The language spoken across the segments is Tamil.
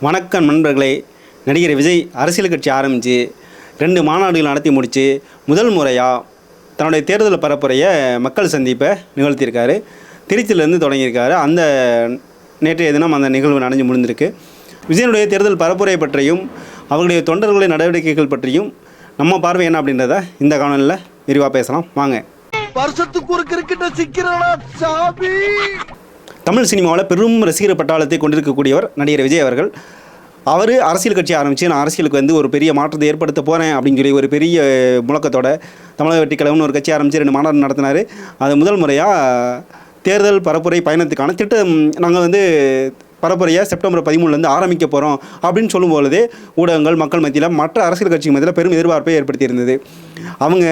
வணக்கம் நண்பர்களே. நடிகர் விஜய் அரசியல் கட்சி ஆரம்பித்து ரெண்டு மாநாடுகள் நடத்தி முடித்து முதல் முறையாக தன்னுடைய தேர்தல் பரப்புரையை மக்கள் சந்திப்பை நிகழ்த்தியிருக்காரு. திருச்சியிலேருந்து தொடங்கியிருக்காரு. அந்த நேற்றைய தினம் அந்த நிகழ்வு நடந்து முடிந்திருக்கு. விஜயனுடைய தேர்தல் பரப்புரை பற்றியும் அவருடைய தொண்டர்களுடைய நடவடிக்கைகள் பற்றியும் நம்ம பார்வை என்ன அப்படின்றத இந்த காணொலியில் விரிவாக பேசலாம். வாங்க. வருஷத்துக்கு ஒரு கிரிக்கெட்டை சிக்கிறடா சாபி? தமிழ் சினிமாவில் பெரும் ரசிகர் பட்டாளத்தை கொண்டிருக்கக்கூடியவர் நடிகர் விஜய் அவர்கள். அவர் அரசியல் கட்சி ஆரம்பித்து நான் அரசியலுக்கு வந்து ஒரு பெரிய மாற்றத்தை ஏற்படுத்த போகிறேன் அப்படின்னு சொல்லி ஒரு பெரிய முழக்கத்தோட தமிழக வெட்டி கழகம்னு ஒரு கட்சி ஆரம்பித்து ரெண்டு மாநாடு நடத்தினார். அது முதல் முறையாக தேர்தல் பரப்புரை பயணத்துக்கான திட்டம் நாங்கள் வந்து பரப்புரையை செப்டம்பர் பதிமூணுலேருந்து ஆரம்பிக்க போகிறோம் அப்படின்னு சொல்லும்பொழுதே ஊடகங்கள் மக்கள் மத்தியில் மற்ற அரசியல் கட்சி மத்தியில் பெரும் எதிர்பார்ப்பை ஏற்படுத்தியிருந்தது. அவங்க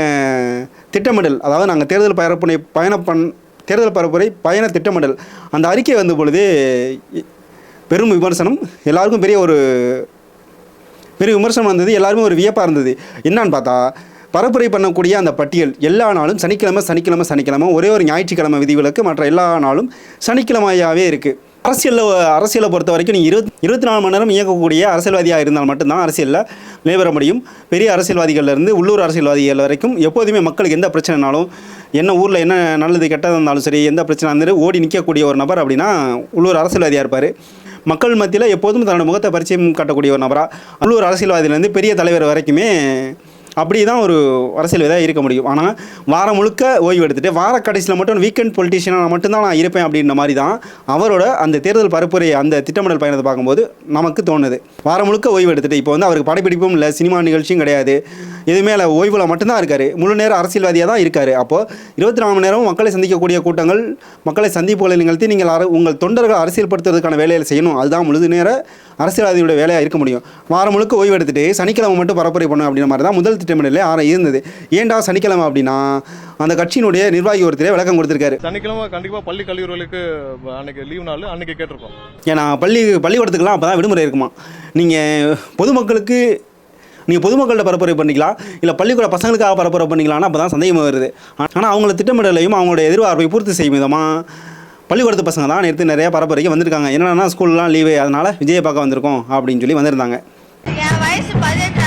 திட்டமிடல் அதாவது நாங்கள் தேர்தல் பரப்புரை பயணம் பண் தேர்தல் பரப்புரை பயண திட்டமிடல். அந்த அறிக்கை வந்த பொழுது பெரும் விமர்சனம். எல்லாருக்கும் பெரிய ஒரு பெரிய விமர்சனம் வந்தது. எல்லாருமே ஒரு வியப்பாக இருந்தது. என்னன்னு பார்த்தா பரப்புரை பண்ணக்கூடிய அந்த பட்டியல் எல்லா நாளும் சனிக்கிழமை சனிக்கிழமை சனிக்கிழமை ஒரே ஒரு ஞாயிற்றுக்கிழமை விதிவிலக்கு மற்ற எல்லா நாளும் சனிக்கிழமையாகவே இருக்குது அரசியலில் அரசியலை பொறுத்த வரைக்கும் நீங்கள் இருபத் இருபத்தி நாலு மணி நேரம் இயக்கக்கூடிய அரசியல்வாதியாக இருந்தால் மட்டும்தான் அரசியலில் நிலைபெற முடியும். பெரிய அரசியல்வாதிகள்ல இருந்து உள்ளூர் அரசியல்வாதிகள் வரைக்கும் எப்போதுமே மக்களுக்கு எந்த பிரச்சனைனாலும் என்ன ஊரில் என்ன நல்லது கெட்டதாக இருந்தாலும் சரி எந்த பிரச்சனை இருந்தாலும் ஓடி நிற்கக்கூடிய ஒரு நபர் அப்படின்னா உள்ளூர் அரசியல்வாதியாக இருப்பார். மக்கள் மத்தியில் எப்போதும் தன்னோட முகத்தை பரிச்சயம் காட்டக்கூடிய ஒரு நபராக உள்ளூர் அரசியல்வாதியிலேருந்து பெரிய தலைவர் வரைக்குமே அப்படி தான் ஒரு அரசியல்வாதியாக இருக்க முடியும். ஆனால் வாரம் முழுக்க ஓய்வு எடுத்துட்டு வார கடைசியில் மட்டும் வீக்கெண்ட் பொலிட்டீஷியனாக மட்டும்தான் நான் இருப்பேன் அப்படின்ற மாதிரி தான் அவரோட அந்த தேர்தல் பரப்புரை அந்த திட்டமிடல் பயணத்தை பார்க்கும்போது நமக்கு தோணுது. வாரம் முழுக்க ஓய்வு எடுத்துட்டு இப்போ வந்து அவருக்கு படப்பிடிப்பும் இல்லை சினிமா நிகழ்ச்சியும் கிடையாது. எதுவுமே இல்லை ஓய்வில் மட்டும்தான் இருக்கார். முழு நேரம் அரசியல்வாதியாக தான் இருக்கார். அப்போது இருபத்தி நாலு மணி நேரம் மக்களை சந்திக்கக்கூடிய கூட்டங்கள் மக்களை சந்திப்புகளை நிகழ்த்தி நீங்கள் அர- உங்கள் தொண்டர்கள் அரசியல்படுத்துறதுக்கான வேலையை செய்யணும். அதுதான் முழு நேர அரசியல்வாதியோட வேலையாக இருக்க முடியும். வாரம் முழுக்க ஓய்வு எடுத்துட்டு சனிக்கிழமை மட்டும் பரப்புரை பண்ணணும் அப்படின்ற மாதிரி தான் முதல் திட்டமிடலே ஆர இருந்தது. ஏன்டா சனிக்கிழமை அப்படின்னா அந்த கட்சியினுடைய நிர்வாகி ஒருத்தரே விளக்கம் கொடுத்துருக்காரு. சனிக்கிழமை கண்டிப்பா பள்ளி கல்லூரிகளுக்கு அன்னைக்கு லீவ் நாள் அன்னைக்கு கேட்டிருக்கோம். ஏன்னா பள்ளி பள்ளிக்கூடத்துக்குலாம் அப்போ தான் விடுமுறை இருக்குமா? நீங்கள் பொதுமக்களுக்கு நீங்கள் பொதுமக்கள்கிட்ட பரப்புரை பண்ணிக்கலாம் இல்லை பள்ளிக்கூட பசங்களுக்காக பரப்புரை பண்ணிக்கலாம்னா அப்போ தான் சந்தேகமாக வருது. ஆனால் அவங்கள திட்டமிடலையும் அவங்களுடைய எதிர்பார்ப்பை பூர்த்தி செய்யும் விதமாக பள்ளிக்கூடத்து பசங்க தான் நேற்று நிறைய பரப்புரைக்கு வந்திருக்காங்க. என்னென்னா ஸ்கூல்லாம் லீவு அதனால் விஜயை பார்க்க வந்திருக்கோம் அப்படின்னு சொல்லி வந்திருந்தாங்க. என் வயசு பதினெட்டு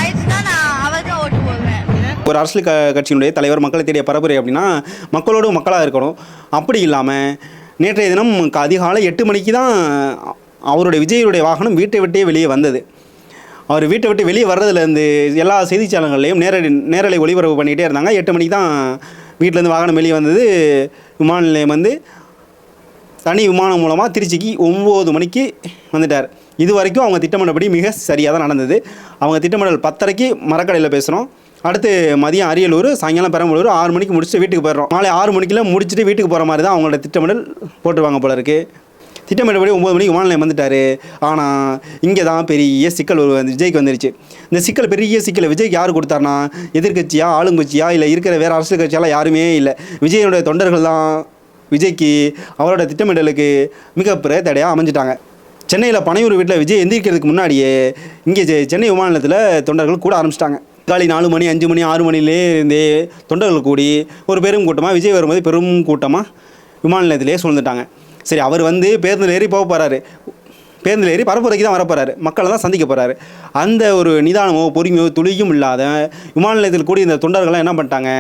ஒரு அரசியல் க கட்சியினுடைய தலைவர் மக்களை தேடிய பரப்புரை அப்படின்னா மக்களோடு மக்களாக இருக்கணும். அப்படி இல்லாமல் நேற்றைய தினம் க- அதிகாலை எட்டு மணிக்கு தான் அவருடைய விஜயருடைய வாகனம் வீட்டை விட்டே வெளியே வந்தது. அவர் வீட்டை விட்டு வெளியே வர்றதுலேருந்து எல்லா செய்திச்சாலங்கள்லையும் நேரடி நேரலை ஒளிபரப்பு பண்ணிக்கிட்டே இருந்தாங்க. எட்டு மணிக்கு தான் வீட்டிலேருந்து வாகனம் வெளியே வந்தது. விமான நிலையம் வந்து தனி விமானம் மூலமாக திருச்சிக்கு ஒம்பது மணிக்கு வந்துட்டார். இது வரைக்கும் அவங்க திட்டமிட்டபடி மிக சரியாக தான் நடந்தது. அவங்க திட்டமிடல் பத்தரைக்கு மரக்கடையில் பேசுகிறோம் அடுத்து மதியம் அரியலூர் சாயங்காலம் பெரம்பலூர் ஆறு மணிக்கு முடிச்சுட்டு வீட்டுக்கு போயிடுறோம். மாலை ஆறு மணிக்கெல்லாம் முடிச்சுட்டு வீட்டுக்கு போகிற மாதிரி தான் அவங்களோட திட்டமிடல் போட்டுருவாங்க போல இருக்குது திட்டமிட்டபடி ஒம்பது மணிக்கு விமான நிலையம் வந்துட்டார். ஆனால் இங்கே தான் பெரிய சிக்கல் ஒரு விஜய்க்கு வந்துருச்சு. இந்த சிக்கல் பெரிய சிக்கலை விஜய்க்கு யார் கொடுத்தாருனா எதிர்க்கட்சியா ஆளுங்கட்சியா இல்லை இருக்கிற வேறு அரசியல் கட்சியெல்லாம் யாருமே இல்லை. விஜயனுடைய தொண்டர்கள் தான் விஜய்க்கு அவரோட திட்டமிடலுக்கு மிகப்பெரிய தடையாக அமைஞ்சிட்டாங்க. சென்னையில் பனையூர் வீட்டில் விஜய் எந்திரிக்கிறதுக்கு முன்னாடியே இங்கே செ- சென்னை விமான நிலையத்தில் தொண்டர்கள் கூட ஆரம்பிச்சிட்டாங்க. காலை நாலு மணி அஞ்சு மணி ஆறு மணிலே இருந்தே தொண்டர்கள் கூடி ஒரு பெரும் கூட்டமாக விஜய் வரும்போது பெரும் கூட்டமாக விமான நிலையத்திலே சூழ்ந்துட்டாங்க. சரி அவர் வந்து பேருந்தில் ஏறி போக போகிறாரு பேருந்தில் ஏறி பரப்புரைக்கு தான் வரப்போறாரு. மக்களை தான் சந்திக்க போகிறாரு அந்த ஒரு நிதானமோ பொறுமையோ துளியும் இல்லாத விமான நிலையத்தில் கூடி இந்த தொண்டர்கள்லாம் என்ன பண்ணிட்டாங்க?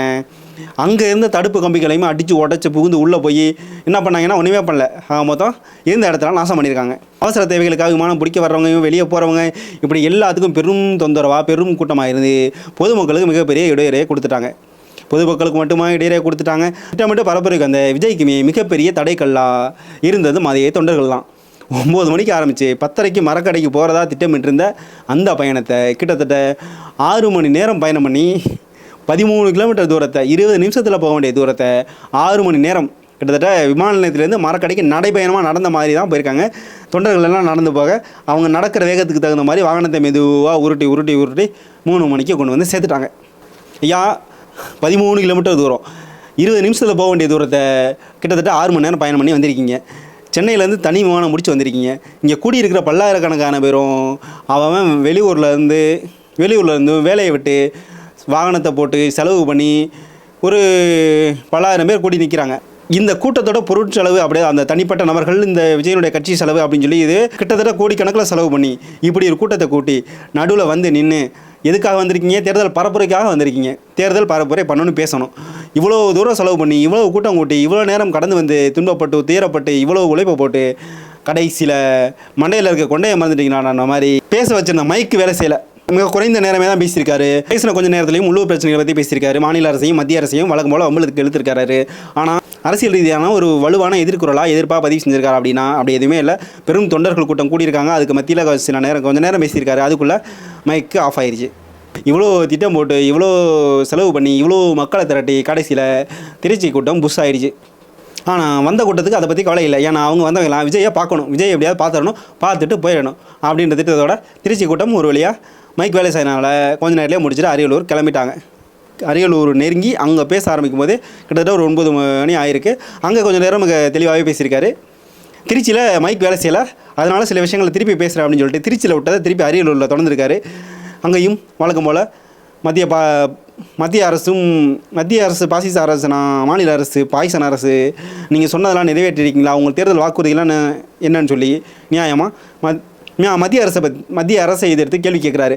அங்கே இருந்த தடுப்பு கம்பிகளையும் அடித்து உடச்சி புகுந்து உள்ளே போய் என்ன பண்ணாங்கன்னா ஒன்றுமே பண்ணல. ஆக மொத்தம் இருந்த இடத்துல நாசம் பண்ணியிருக்காங்க. அவசர தேவைகளுக்காக விமானம் பிடிக்க வர்றவங்க வெளியே போகிறவங்க இப்படி எல்லாத்துக்கும் பெரும் தொந்தரவாக பெரும் கூட்டமாக இருந்து பொதுமக்களுக்கு மிகப்பெரிய இடையூறையை கொடுத்துட்டாங்க. பொதுமக்களுக்கு மட்டுமா இடையே கொடுத்துட்டாங்க. திட்டமிட்டு பரப்புரைக்கு அந்த விஜய்க்குமே மிகப்பெரிய தடைக்கல்லாக இருந்தது அதே தொண்டர்கள் தான் ஒம்பது மணிக்கு ஆரம்பித்து பத்தரைக்கு மரக்கடைக்கு போகிறதா திட்டமிட்டிருந்த அந்த பயணத்தை கிட்டத்தட்ட ஆறு மணி நேரம் பயணம் பண்ணி பதிமூணு கிலோமீட்டர் தூரத்தை இருபது நிமிஷத்தில் போக வேண்டிய தூரத்தை ஆறு மணி நேரம் கிட்டத்தட்ட விமான நிலையத்திலேருந்து மரக்கடைக்கு நடைபயணமாக நடந்த மாதிரி தான் போயிருக்காங்க. தொண்டர்கள் எல்லாம் நடந்து போக அவங்க நடக்கிற வேகத்துக்கு தகுந்த மாதிரி வாகனத்தை மெதுவாக உருட்டி உருட்டி உருட்டி மூணு மணிக்கு கொண்டு வந்து சேர்த்துட்டாங்க. ஐயா பதிமூணு கிலோமீட்டர் தூரம். இருபது நிமிஷத்தில் போக வேண்டிய தூரத்தை கிட்டத்தட்ட ஆறு மணி நேரம் பயணம் பண்ணி வந்திருக்கீங்க. சென்னையிலேருந்து தனி விமானம் முடிச்சு வந்திருக்கீங்க. இங்கே கூடியிருக்கிற பல்லாயிரக்கணக்கான பேரும் அவன் வெளியூர்லேருந்து வெளியூர்லேருந்து வேலையை விட்டு வாகனத்தை போட்டு செலவு பண்ணி ஒரு பல்லாயிரம் பேர் கூடி நிற்கிறாங்க இந்த கூட்டத்தோட பொருட்செலவு அப்படியே அந்த தனிப்பட்ட நபர்கள் இந்த விஜயனுடைய கட்சி செலவு அப்படின்னு சொல்லி இது கிட்டத்தட்ட கோடிக்கணக்கில் செலவு பண்ணி இப்படி ஒரு கூட்டத்தை கூட்டி நடுவில் வந்து நின்று எதுக்காக வந்திருக்கீங்க? தேர்தல் பரப்புரைக்காக வந்திருக்கீங்க. தேர்தல் பரப்புரை பண்ணணும்னு பேசணும். இவ்வளோ தூரம் செலவு பண்ணி இவ்வளோ கூட்டம் கூட்டி இவ்வளோ நேரம் கடந்து வந்து துன்பப்பட்டு துயரப்பட்டு இவ்வளோ உழைப்பை போட்டு கடைசியில் மண்டையில் இருக்க கொண்டையை மறந்துட்டீங்கன்னா அந்த மாதிரி பேச வச்சுருந்த மைக்கு வேலை செய்யலை. மிக குறைந்த நேரமே தான் பேசியிருக்காரு. பேசின கொஞ்ச நேரத்துலையும் உள்ளூர் பிரச்சனைகளை பற்றி பேசியிருக்காரு. மாநில அரசையும் மத்திய அரசையும் வழக்கம் போல் அம்பலத்துக்கு எழுத்திருக்காரு ஆனால் அரசியல் ரீதியான ஒரு வலுவான எதிர்குறலாக எதிர்ப்பாக பதிவு செஞ்சிருக்காரு அப்படின்னா அப்படி எதுவுமே இல்லை. பெரும் தொண்டர்கள் கூட்டம் கூடியிருக்காங்க. அதுக்கு மத்தியில் சில நேரம் கொஞ்சம் நேரம் பேசியிருக்காரு. அதுக்குள்ளே மைக்கு ஆஃப் ஆயிடுச்சு இவ்வளோ திட்டம் போட்டு இவ்வளோ செலவு பண்ணி இவ்வளோ மக்களை திரட்டி கடைசியில் திருச்சி கூட்டம் புஷ் ஆயிடுச்சு ஆனால் வந்த கூட்டத்துக்கு அதை பற்றி கவலை இல்லை. ஏன்னா அவங்க வந்தவங்களாம் விஜயை பார்க்கணும். விஜய் எப்படியாவது பார்த்துடணும் பார்த்துட்டு போயிடணும் அப்படின்ற திட்டத்தோட திருச்சி கூட்டம் ஒரு வழியாக மைக் வேலை செய்யறனால கொஞ்ச நேரத்திலே முடிச்சுட்டு அரியலூர் கிளம்பிட்டாங்க. அரியலூர் நெருங்கி அங்கே பேச ஆரம்பிக்கும் போது கிட்டத்தட்ட ஒரு ஒன்பது மணி ஆயிருக்கு. அங்கே கொஞ்சம் நேரம் தெளிவாகவே பேசியிருக்காரு. திருச்சியில் மைக் வேலை செய்யலை. அதனால் சில விஷயங்களை திருப்பி பேசுகிறேன் அப்படின்னு சொல்லிட்டு திருச்சியில் விட்டதை திருப்பி அரியலூரில் தொடர்ந்துருக்காரு அங்கேயும் வழக்கம் போல் மத்திய பா மத்திய அரசும் மத்திய அரசு பாசிச அரசுனா மாநில அரசு பாய்சன் அரசு நீங்கள் சொன்னதெல்லாம் நிறைவேற்றிருக்கீங்களா? உங்கள் தேர்தல் வாக்குறுதிகள்லாம் என்னன்னு சொல்லி நியாயமாக மத் மத்திய அரசை பத் மத்திய அரசை எதிர்த்து கேள்வி கேட்குறாரு.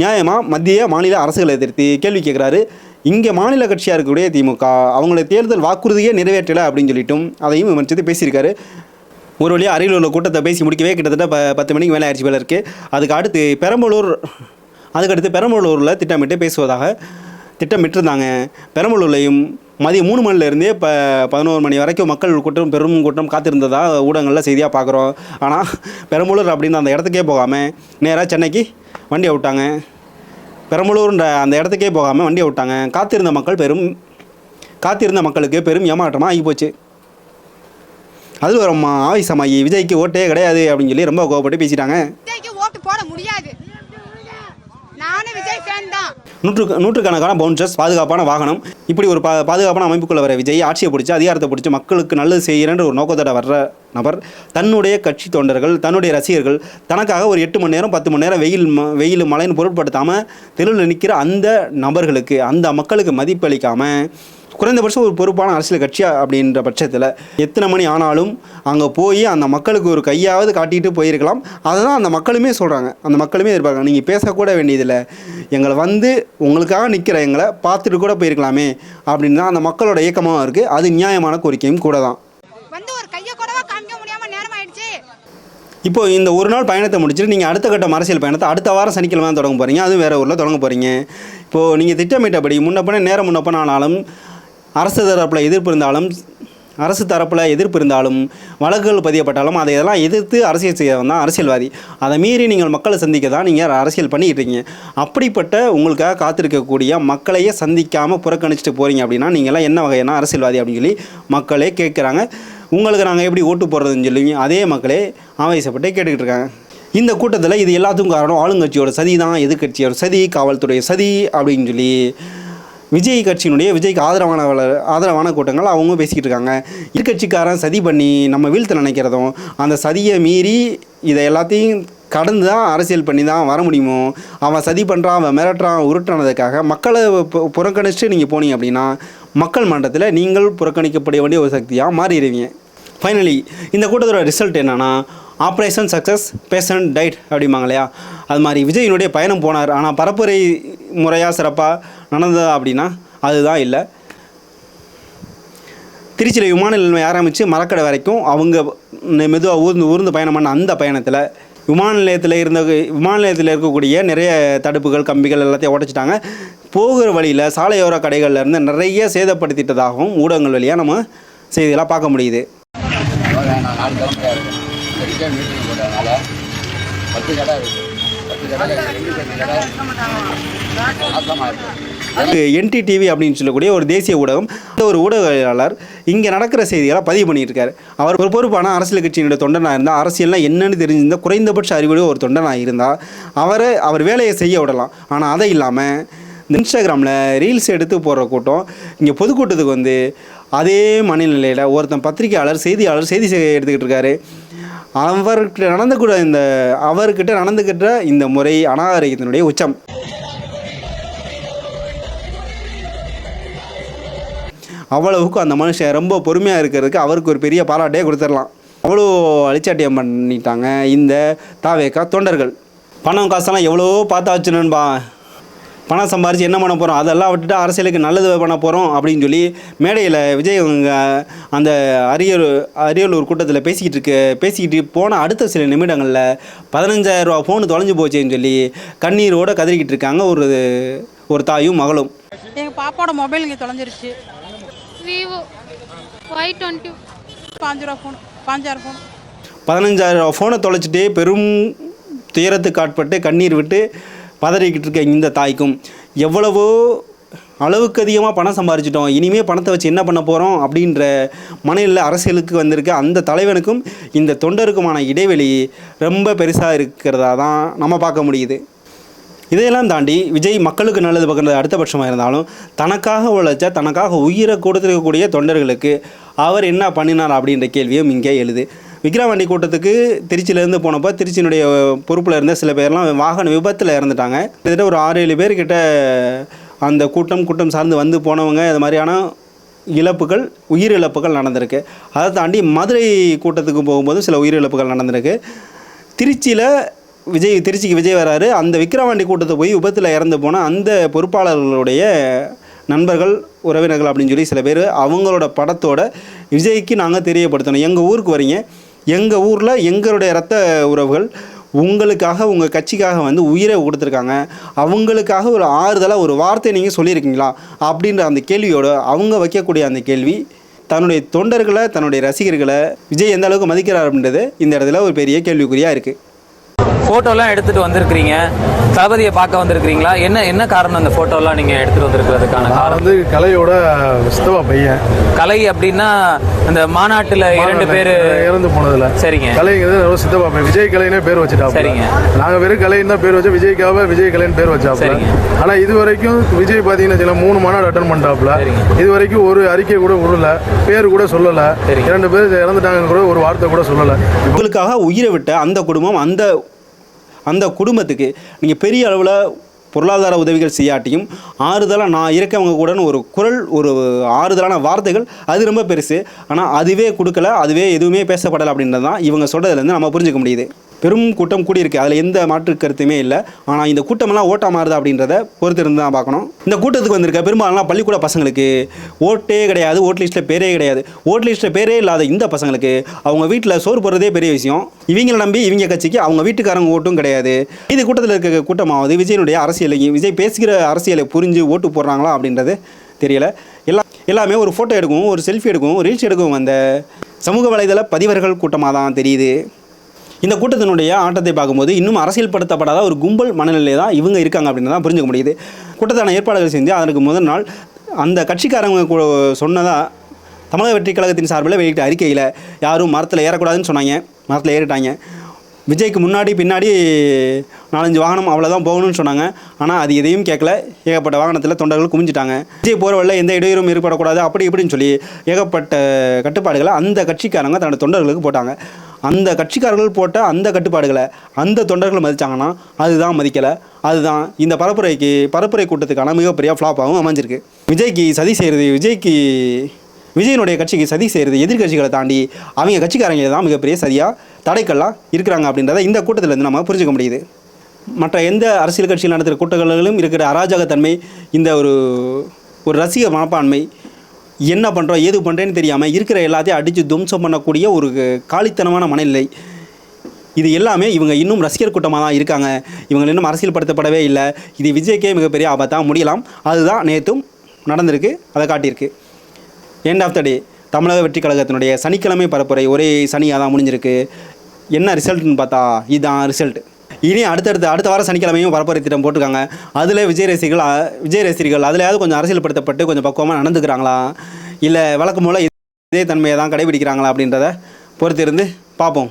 நியாயமாக மத்திய மாநில அரசுகளை எதிர்த்து கேள்வி கேட்குறாரு. இங்கே மாநில கட்சியாக இருக்கக்கூடிய திமுக அவங்களுடைய தேர்தல் வாக்குறுதியே நிறைவேற்றலை அப்படின்னு சொல்லிட்டும் அதையும் விமர்சித்து பேசியிருக்காரு. ஒரு வழியாக அரியலூரில் கூட்டத்தை பேசி முடிக்கவே கிட்டத்தட்ட ப பத்து மணிக்கு மேலே ஆயிடுச்சு போல இருக்குது அதுக்கு அடுத்து பெரம்பலூர் அதுக்கடுத்து பெரம்பலூரில் திட்டமிட்டு பேசுவதாக திட்டமிட்டிருந்தாங்க. பெரம்பலூர்லையும் மதியம் மூணு மணிலேருந்தே இப்போ பதினோரு மணி வரைக்கும் மக்கள் கூட்டம் பெரும் கூட்டம் காத்திருந்ததா ஊடகங்களில் செய்தியாக பார்க்குறோம் ஆனால் பெரம்பலூர் அப்படின்னு அந்த இடத்துக்கே போகாமல் நேராக சென்னைக்கு வண்டியை விட்டாங்க. பெரம்பலூர்ன்ற அந்த இடத்துக்கே போகாமல் வண்டியை விட்டாங்க. காத்திருந்த மக்கள் பெரும் காத்திருந்த மக்களுக்கு பெரும் ஏமாற்றமாக ஆகி போச்சு. அது ஒரு அம்மா ஆவேசமாகி விஜய்க்கு ஓட்டே கிடையாது அப்படின்னு சொல்லி ரொம்ப கோவப்பட்டு பேசிட்டாங்க. விஜய்க்கு ஓட்டு போட முடியாது. நானும் விஜய் ஃபேன் தான். நூற்று நூற்றுக்கணக்கான பவுன்சர்ஸ் பாதுகாப்பான வாகனம். இப்படி ஒரு பா பாதுகாப்பான அமைப்புக்குள்ள வர விஜய் ஆட்சியை பிடிச்சி அதிகாரத்தை பிடிச்சி மக்களுக்கு நல்லது செய்கிறேன்ற ஒரு நோக்கத்தோட வர்ற நபர் தன்னுடைய கட்சி தொண்டர்கள் தன்னுடைய ரசிகர்கள் தனக்காக ஒரு எட்டு மணி நேரம் பத்து மணி நேரம் வெயில் ம வெயில் மழைன்னு பொருட்படுத்தாமல் தெருவில் நிற்கிற அந்த நபர்களுக்கு அந்த மக்களுக்கு மதிப்பளிக்காமல் குறைந்தபட்சம் ஒரு பொறுப்பான அரசியல் கட்சியா அப்படின்ற பட்சத்தில் எத்தனை மணி ஆனாலும் அங்கே போய் அந்த மக்களுக்கு ஒரு கையாவது காட்டிட்டு போயிருக்கலாம். அதை தான் அந்த மக்களுமே சொல்கிறாங்க அந்த மக்களுமே எதிர்பார்க்குறாங்க. நீங்கள் பேசக்கூட வேண்டியதில்லை. எங்களை வந்து உங்களுக்காக நிற்கிற எங்களை பார்த்துட்டு கூட போயிருக்கலாமே அப்படின்னு தான் அந்த மக்களோட இயக்கமாக இருக்குது அது நியாயமான கோரிக்கையும் கூட தான். இப்போ இந்த ஒரு நாள் பயணத்தை முடிச்சுட்டு நீங்கள் அடுத்த கட்டம் அரசியல் பயணத்தை அடுத்த வாரம் சனிக்கிழமை தான் தொடங்க போகிறீங்க அதுவும் வேறு ஊரில் தொடங்க போகிறீங்க இப்போது நீங்கள் திட்டமிட்டபடி முன்னப்பன நேரம் முன்னப்பன ஆனாலும் அரசு தரப்பில் எதிர்ப்பு இருந்தாலும் அரசு தரப்பில் எதிர்ப்பு இருந்தாலும் வழக்குகள் பதியப்பட்டாலும் அதை இதெல்லாம் எதிர்த்து அரசியல் செய்யறவன் தான் அரசியல்வாதி. அதை மீறி நீங்கள் மக்களை சந்திக்க தான் நீங்கள் அரசியல் பண்ணிக்கிட்டு இருக்கீங்க அப்படிப்பட்ட உங்களுக்காக காத்திருக்கக்கூடிய மக்களையே சந்திக்காமல் புறக்கணிச்சிட்டு போகிறீங்க அப்படின்னா நீங்கள்லாம் என்ன வகையான அரசியல்வாதி அப்படின்னு சொல்லி மக்களே கேட்குறாங்க. உங்களுக்கு நாங்கள் எப்படி ஓட்டு போடுறதுன்னு சொல்லி அதே மக்களே ஆவேசப்பட்டு கேட்டுக்கிட்டு இருக்காங்க. இந்த கூட்டத்தில் இது எல்லாத்துக்கும் காரணம் ஆளுங்கட்சியோட சதி தான் எதிர்கட்சியோட சதி காவல்துறை சதி அப்படின்னு சொல்லி விஜய் கட்சியினுடைய விஜய்க்கு ஆதரவான வள- ஆதரவான கூட்டங்கள் அவங்க பேசிக்கிட்டு இருக்காங்க எதிர்கட்சிக்காரன் சதி பண்ணி நம்ம வீழ்த்த நினைக்கிறதும் அந்த சதியை மீறி இதை எல்லாத்தையும் கடந்து தான் அரசியல் பண்ணி தான் வர முடியுமோ? அவன் சதி பண்ணுறான் அவன் மிரட்டுறான் உருட்டானதுக்காக மக்களை புறக்கணிச்சுட்டு நீங்கள் போனீங்க அப்படின்னா மக்கள் மன்றத்தில் நீங்கள் புறக்கணிக்கப்பட வேண்டிய ஒரு சக்தியாக மாறிடுவீங்க. ஃபைனலி இந்த கூட்டத்தோட ரிசல்ட் என்னென்னா ஆப்ரேஷன் சக்ஸஸ் பேஷண்ட் டைட் அப்படிம்பாங்க இல்லையா? அது மாதிரி விஜயினுடைய பயணம் போனார். ஆனால் பரப்புரை முறையாக சிறப்பாக நடந்ததா அப்படின்னா அதுதான் இல்லை. திருச்சியில் விமான நிலையம் ஆரம்பித்து மரக்கடை வரைக்கும் அவங்க மெதுவாக ஊர்ந்து ஊர்ந்து பயணம் பண்ண அந்த பயணத்தில் விமான நிலையத்தில் இருந்த விமான நிலையத்தில் இருக்கக்கூடிய நிறைய தடுப்புகள் கம்பிகள் எல்லாத்தையும் உடைச்சிட்டாங்க. போகிற வழியில் சாலையோர கடைகளில் இருந்து நிறைய சேதப்படுத்திட்டதாகவும் ஊடகங்கள் வழியாக நம்ம செய்திகளாக பார்க்க முடியுது. பத்து கடை பத்து கடை ரெண்டு பத்து என்டிடிவி அப்படின்னு சொல்லக்கூடிய ஒரு தேசிய ஊடகம். இந்த ஒரு ஊடகவியலாளர் இங்கே நடக்கிற செய்திகளை பதிவு பண்ணியிருக்காரு. அவர் ஒரு பொறுப்பான அரசியல் கட்சியினுடைய தொண்டனாக இருந்தால் அரசியல்னால் என்னன்னு தெரிஞ்சிருந்தால் குறைந்தபட்ச அறிவுடைய ஒரு தொண்டனாக இருந்தால் அவரை அவர் வேலையை செய்ய விடலாம். ஆனால் அதை இல்லாமல் இந்த இன்ஸ்டாகிராமில் ரீல்ஸ் எடுத்து போடுற கூட்டம் இங்கே பொதுக்கூட்டத்துக்கு வந்து அதே மனநிலையில் ஒருத்தன் பத்திரிகையாளர் செய்தியாளர் செய்தி செ- எடுத்துக்கிட்டு இருக்காரு. அவர்கிட்ட நடந்துக்கூட இந்த அவர்கிட்ட நடந்துக்கிட்ட இந்த முறை அநாகரிகத்தினுடைய உச்சம். அவ்வளவுக்கு அந்த மனுஷன் ரொம்ப பொறுமையாக இருக்கிறதுக்கு அவருக்கு ஒரு பெரிய பாராட்டே கொடுத்துடலாம். அவ்வளோ அழிச்சாட்டியம் பண்ணிட்டாங்க இந்த தாவேக்கா தொண்டர்கள். பணம் காசெல்லாம் எவ்வளோ பார்த்தா நண்பா. பணம் சம்பாரித்து என்ன பண்ண போகிறோம் அதெல்லாம் விட்டுட்டு அரசியலுக்கு நல்லது பண்ண போகிறோம் அப்படின்னு சொல்லி மேடையில் விஜய் அந்த அரியலூர் அரியலூர் கூட்டத்தில் பேசிக்கிட்டு இருக்கு பேசிக்கிட்டு போன அடுத்த சில நிமிடங்களில் பதினஞ்சாயிரம் ரூபா ஃபோனு தொலைஞ்சு போச்சேன்னு சொல்லி கண்ணீரோட கதறிக்கிட்டு இருக்காங்க ஒரு ஒரு தாயும் மகளும். எங்கள் பாப்பாவோட மொபைல் இங்கே தொலைஞ்சிருச்சு. விவோ ஒய் டுவெண்ட்டி பாஞ்சு ரூபா ஃபோன் பாஞ்சாயிரம் ஃபோன் பதினஞ்சாயிரம் ரூபா ஃபோனை தொலைச்சிட்டு பெரும் துயரத்துக்கு ஆட்பட்டு கண்ணீர் விட்டு பதறிக்கிட்டு இருக்க இந்த தாய்க்கும். எவ்வளவோ அளவுக்கு அதிகமாக பணம் சம்பாரிச்சிட்டோம். இனிமே பணத்தை வச்சு என்ன பண்ண போகிறோம் அப்படின்ற மனநிலை அரசியலுக்கு வந்திருக்க. அந்த தலைவனுக்கும் இந்த தொண்டருக்குமான இடைவெளி ரொம்ப பெருசாக இருக்கிறதா தான் நம்ம பார்க்க முடியுது. இதையெல்லாம் தாண்டி விஜய் மக்களுக்கு நல்லது பார்க்குறது அடுத்த பட்சமாக இருந்தாலும் தனக்காக உழைச்ச தனக்காக உயிரை கொடுத்துருக்கக்கூடிய தொண்டர்களுக்கு அவர் என்ன பண்ணினார் அப்படின்ற கேள்வியும் இங்கே எழுது. விக்ரவாண்டி கூட்டத்துக்கு திருச்சியிலேருந்து போனப்போ திருச்சியினுடைய பொறுப்பில் இருந்த சில பேர்லாம் வாகன விபத்தில் இறந்துட்டாங்க. கிட்டத்தட்ட ஒரு ஆறு ஏழு பேர்கிட்ட அந்த கூட்டம் கூட்டம் சார்ந்து வந்து போனவங்க இது மாதிரியான இழப்புகள் உயிரிழப்புகள் நடந்திருக்கு. அதை தாண்டி மதுரை கூட்டத்துக்கு போகும்போது சில உயிரிழப்புகள் நடந்திருக்கு. திருச்சியில் விஜய் திருச்சிக்கு விஜய் வராரு. அந்த விக்கிரவாண்டி கூட்டத்தை போய் விபத்தில் இறந்து போன அந்த பொறுப்பாளர்களுடைய நண்பர்கள் உறவினர்கள் அப்படின்னு சொல்லி சில பேர் அவங்களோட படத்தோட விஜய்க்கு நாங்கள் தெரியப்படுத்தணும். எங்கள் ஊருக்கு வரீங்க? எங்கள் ஊரில் எங்களுடைய ரத்த உறவுகள் உங்களுக்காக உங்கள் கட்சிக்காக வந்து உயிரை கொடுத்துருக்காங்க. அவங்களுக்காக ஒரு ஆறுதலாக ஒரு வார்த்தை நீங்கள் சொல்லியிருக்கீங்களா? அப்படின்ற அந்த கேள்வியோட அவங்க வைக்கக்கூடிய அந்த கேள்வி தன்னுடைய தொண்டர்களை தன்னுடைய ரசிகர்களை விஜய் எந்த அளவுக்கு மதிக்கிறார் அப்படின்றது இந்த இடத்துல ஒரு பெரிய கேள்விக்குறியாக இருக்குது ஃபோட்டோலாம் எடுத்துட்டு வந்திருக்கிறீங்க? தளபதியை பார்க்க வந்திருக்கிறீங்களா? என்ன என்ன காரணம் அந்த ஃபோட்டோலாம் நீங்கள் எடுத்துட்டு வந்திருக்கிறதுக்கான காரணம்? வந்து கலையோட சித்தவா பையன். கலை அப்படின்னா இந்த மாநாட்டில் இரண்டு பேர் இறந்து போனதுல. சரிங்க. கலைங்கிறது ஒரு சித்தப்பா பையன். விஜய் கலைனே பேர் வச்சுட்டாப்ல சரிங்க. நாங்க வெறும் கலைன்னு தான் பேர் வச்சோம் விஜய்க்காக விஜய் கலைன்னு பேர் வச்சாப்ல சரிங்க. ஆனா இது வரைக்கும் விஜய் பாத்தீங்கன்னா வச்சுக்கோங்களேன், மூணு மாநாடு அட்டன் பண்ணிட்டாப்ல சரிங்க. இது வரைக்கும் ஒரு அறிக்கை கூட விடல பேர் கூட சொல்லல. இரண்டு பேர் இறந்துட்டாங்கன்னு கூட ஒரு வார்த்தை கூட சொல்லல. உங்களுக்காக உயிரை விட்ட அந்த குடும்பம் அந்த அந்த குடும்பத்துக்கு நீங்கள் பெரிய அளவில் பொருளாதார உதவிகள் செய்யாட்டியும் ஆறுதலாக நான் இருக்கவங்க கூடன்னு ஒரு குரல் ஒரு ஆறுதலான வார்த்தைகள் அது ரொம்ப பெருசு. ஆனால் அதுவே கொடுக்கல அதுவே எதுவுமே பேசப்படலை அப்படின்றது தான் இவங்க சொல்கிறதுலேருந்து நம்ம புரிஞ்சுக்க முடியுது. பெரும் கூட்டம் கூடியிருக்கு. அதில் எந்த மாற்று கருத்துமே இல்லை. ஆனால் இந்த கூட்டமெல்லாம் ஓட்டா மாறுதா அப்படின்றத பொறுத்திருந்து தான் பார்க்கணும். இந்த கூட்டத்துக்கு வந்திருக்க பெரும்பாலும் பள்ளிக்கூட பசங்களுக்கு ஓட்டே கிடையாது. ஓட் லிஸ்ட்டில் பேரே கிடையாது. ஓட் லிஸ்ட்டில் பேரே இல்லாத இந்த பசங்களுக்கு அவங்க வீட்டில் சோறு போடுறதே பெரிய விஷயம். இவங்களை நம்பி இவங்க கட்சிக்கு அவங்க வீட்டுக்காரங்க ஓட்டும் கிடையாது. இது கூட்டத்தில் இருக்க கூட்டமாவது விஜயனுடைய அரசியலையும் விஜய் பேசுகிற அரசியலை புரிஞ்சு ஓட்டு போடுறாங்களா அப்படின்றது தெரியல. எல்லாம் எல்லாமே ஒரு ஃபோட்டோ எடுக்கும் ஒரு செல்ஃபி எடுக்கும் ரீல்ஸ் எடுக்கும் வந்த சமூக வலைதள பதிவர்கள் கூட்டமாக தான் தெரியுது. இந்த கூட்டத்தினுடைய ஆட்டத்தை பார்க்கும்போது இன்னும் அரசியல்படுத்தப்படாத ஒரு கும்பல் மனநிலை தான் இவங்க இருக்காங்க அப்படின்னு தான் புரிஞ்சுக்க முடியுது. கூட்டத்தான ஏற்பாடுகள் செஞ்சு அதற்கு முதல் நாள் அந்த கட்சிக்காரங்க சொன்னதாக தமிழக வெற்றி கழகத்தின் சார்பில் வெளியிட்ட அறிக்கையில் யாரும் மரத்தில் ஏறக்கூடாதுன்னு சொன்னாங்க. மரத்தில் ஏறிட்டாங்க. விஜய்க்கு முன்னாடி பின்னாடி நாலஞ்சு வாகனம் அவ்வளோதான் போகணும்னு சொன்னாங்க. ஆனால் அது எதையும் கேட்கல. ஏகப்பட்ட வாகனத்தில் தொண்டர்கள் குமிஞ்சிட்டாங்க. விஜய் போகிற வழியில் எந்த இடையூறும் ஏற்படக்கூடாது அப்படி இப்படின்னு சொல்லி ஏகப்பட்ட கட்டுப்பாடுகளை அந்த கட்சிக்காரங்க தன்னோட தொண்டர்களுக்கு போட்டாங்க. அந்த கட்சிக்காரர்கள் போட்ட அந்த கட்டுப்பாடுகளை அந்த தொண்டர்கள் மதித்தாங்கன்னா அதுதான் மதிக்கலை. அதுதான் இந்த பரப்புரைக்கு பரப்புரை கூட்டத்துக்கான மிகப்பெரிய ஃப்ளாப்பாகவும் அமைஞ்சிருக்கு. விஜய்க்கு சதி செய்கிறது விஜய்க்கு விஜயனுடைய கட்சிக்கு சதி செய்கிறது எதிர்க்கட்சிகளை தாண்டி அவங்க கட்சிக்காரங்க தான் மிகப்பெரிய சதியாக தடைக்கல்லாம் இருக்கிறாங்க அப்படின்றத இந்த கூட்டத்திலேருந்து நம்ம புரிஞ்சுக்க முடியுது. மற்ற எந்த அரசியல் கட்சியில் நடத்துகிற கூட்டங்களிலும் இருக்கிற அராஜகத்தன்மை இந்த ஒரு ஒரு ரசிக மனப்பான்மை என்ன பண்ணுறோம் ஏது பண்ணுறேன்னு தெரியாமல் இருக்கிற எல்லாத்தையும் அடித்து துவம்சம் பண்ணக்கூடிய ஒரு காலித்தனமான மனநிலை. இது எல்லாமே இவங்க இன்னும் ரசிகர் கூட்டமாக தான் இருக்காங்க. இவங்க இன்னும் அரசியல்படுத்தப்படவே இல்லை. இது விஜய்க்கே மிகப்பெரிய ஆபத்தாக முடியலாம். அதுதான் நேற்றும் நடந்திருக்கு அதை காட்டியிருக்கு. எண்ட் ஆஃப் த டே தமிழக வெற்றி கழகத்தினுடைய சனிக்கிழமை பரப்புரை ஒரே சனியாக தான் முடிஞ்சிருக்கு. என்ன ரிசல்ட்னு பார்த்தா இதுதான் ரிசல்ட் இனி அடுத்தடுத்த அடுத்த வாரம் சனிக்கிழமையும் பரப்புரை திட்டம் போட்டிருக்காங்க. அதில் விஜய் ரசிகர்கள் விஜய் ரசிகர்கள் அதிலையாவது கொஞ்சம் அரசியல்படுத்தப்பட்டு கொஞ்சம் பக்குவமாக நடந்துக்கிறாங்களா? இல்லை வழக்கம் போல் இதே தன்மையை தான் கடைபிடிக்கிறாங்களா அப்படின்றத பொறுத்திருந்து பார்ப்போம்.